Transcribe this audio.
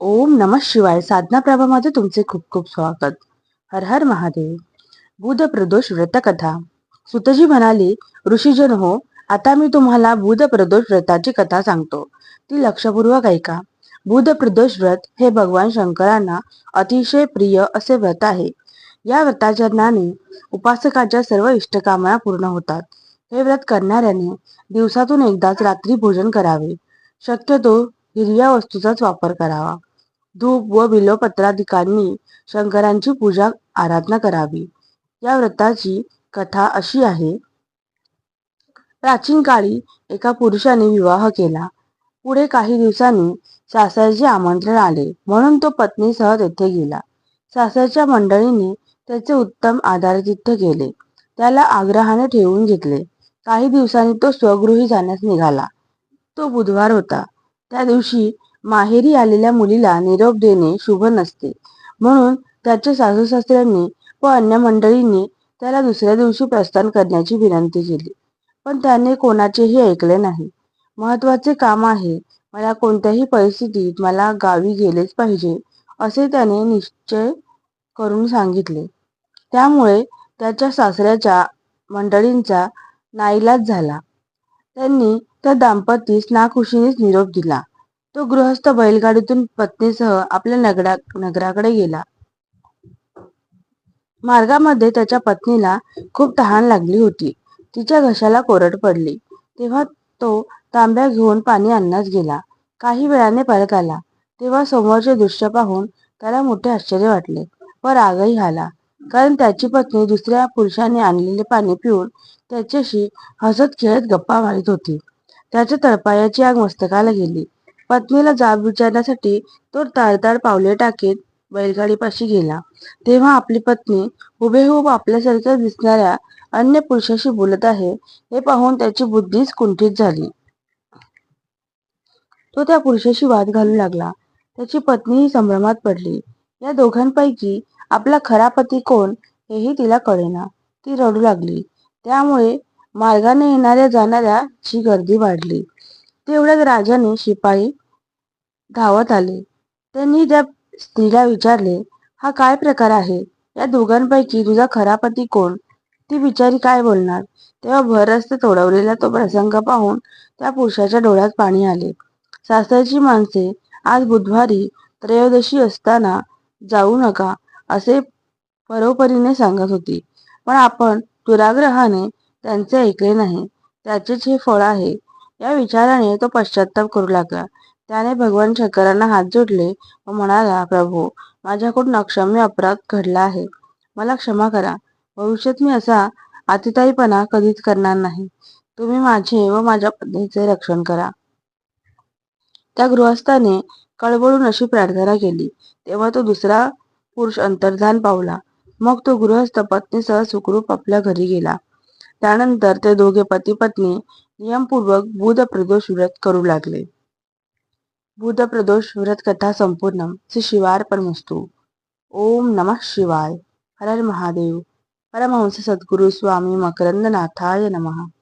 ओम नम शिवाय साधना प्रभामध्ये तुमचे खूप खूप स्वागत. हर हर महादेव. बुध प्रदोष व्रतकथा. सुतजी म्हणाली ऋषीजन हो आता मी तुम्हाला बुध प्रदोष व्रताची कथा सांगतो. ती लक्षपूर्वक ऐका. बुध प्रदोष व्रत हे भगवान शंकरांना अतिशय प्रिय असे व्रत आहे. या व्रताचरणाने उपासकाच्या सर्व इष्टकामना पूर्ण होतात. हे व्रत करणाऱ्याने दिवसातून एकदाच रात्री भोजन करावे. शक्यतो हिरव्या वस्तूचाच वापर करावा. धूप व बिलोपत्रादिकांनी शंकरांची पूजा आराधना करावी. या व्रताची कथा अशी आहे. प्राचीन काळी एका पुरुषाने विवाह केला. पुढे काही दिवसांनी सासरचे आमंत्रण आले. म्हणून तो पत्नीसह तेथे गेला. सासरच्या मंडळींनी त्याचे उत्तम आदरातिथ्य केले. त्याला आग्रहाने ठेवून घेतले. काही दिवसांनी तो स्वगृही जाण्यास निघाला. तो बुधवार होता. त्या दिवशी माहेरी आलेल्या मुलीला निरोप देणे शुभ नसते. म्हणून त्याच्या सासू सासऱ्यांनी व अन्य मंडळींनी त्याला दुसऱ्या दिवशी प्रस्थान करण्याची विनंती केली. पण त्याने कोणाचेही ऐकले नाही. महत्त्वाचे काम आहे मला कोणत्याही परिस्थितीत मला गावी गेलेच पाहिजे असे त्याने निश्चय करून सांगितले. त्यामुळे त्याच्या सासऱ्याच्या मंडळींचा नाईलाज झाला. त्यांनी त्या दाम्पतीस नाखुशीनेच निरोप दिला. तो गृहस्थ बैलगाडीतून पत्नीसह आपल्या नगरा नगराकडे गेला. मार्गामध्ये त्याच्या पत्नीला खूप तहान लागली होती. तिच्या घशाला कोरड पडली. तेव्हा तो तांब्या घेऊन पाणी आणण्यास गेला. काही वेळाने परत आला. तेव्हा समोरचे दृश्य पाहून त्याला मोठे आश्चर्य वाटले व रागही आला. कारण त्याची पत्नी दुसऱ्या पुरुषाने आणलेले पाणी पिऊन त्याच्याशी हसत खेळत गप्पा मारित होती. त्याच्या तळपायाची आग मस्तकाला गेली. पत्नीला जाब विचारण्यासाठी तो ताडताड पावले टाकीत बैलगाडीपाशी गेला. तेव्हा आपली पत्नी हुबेहूब आपल्यासारख्या दिसणाऱ्या अन्य पुरुषाशी बोलत आहे हे पाहून त्याची बुद्धीच कुंठित झाली. तो त्या पुरुषाशी वाद घालू लागला. त्याची पत्नीही संभ्रमात पडली. या दोघांपैकी आपला खरा पती कोण हेही तिला कळेना. ती रडू लागली. त्यामुळे मार्गाने येणाऱ्या जाणाऱ्या ची गर्दी वाढली. तेवढ्यात राजाने शिपाई धावत आले. त्यांनी त्या स्त्रीला विचारले हा काय प्रकार आहे? या दोघांपैकी तुझा खरा पती कोण? ती बिचारी काय बोलणार? तेव्हा भर रस्ते तोडवलेला तो प्रसंग पाहून त्या पुरुषाच्या डोळ्यात पाणी आले. सासरची माणसे आज बुधवारी त्रयोदशी असताना जाऊ नका असे परोपरीने सांगत होती. पण आपण दुराग्रहाने त्यांचे ऐकले नाही. त्याचेच हे फळ आहे. या विचाराने तो पश्चाताप करू लागला. त्याने भगवान शंकरांना हात जोडले व म्हणाला प्रभू माझ्याकडून अक्षम्य अपराध घडला आहे. मला क्षमा करा. भविष्यात मी असा अतिताईपणा कधीच करणार नाही. तुम्ही माझे व माझ्या पत्नीचे रक्षण करा. त्या गृहस्थाने कळवळून अशी प्रार्थना केली. तेव्हा तो दुसरा पुरुष अंतर्धान पावला. मग तो गृहस्थ पत्नीसह सुखरूप आपल्या घरी गेला. त्यानंतर ते दोघे पती पत्नी नियमपूर्वक बुध प्रदोष व्रत करू लागले. प्रदोष व्रत कथा संपूर्ण श्री शिवार्पणमस्तु ओम नमः शिवाय। हर हर महादेव। परमहंस सद्गुरु स्वामी मकरंदनाथाय नमः।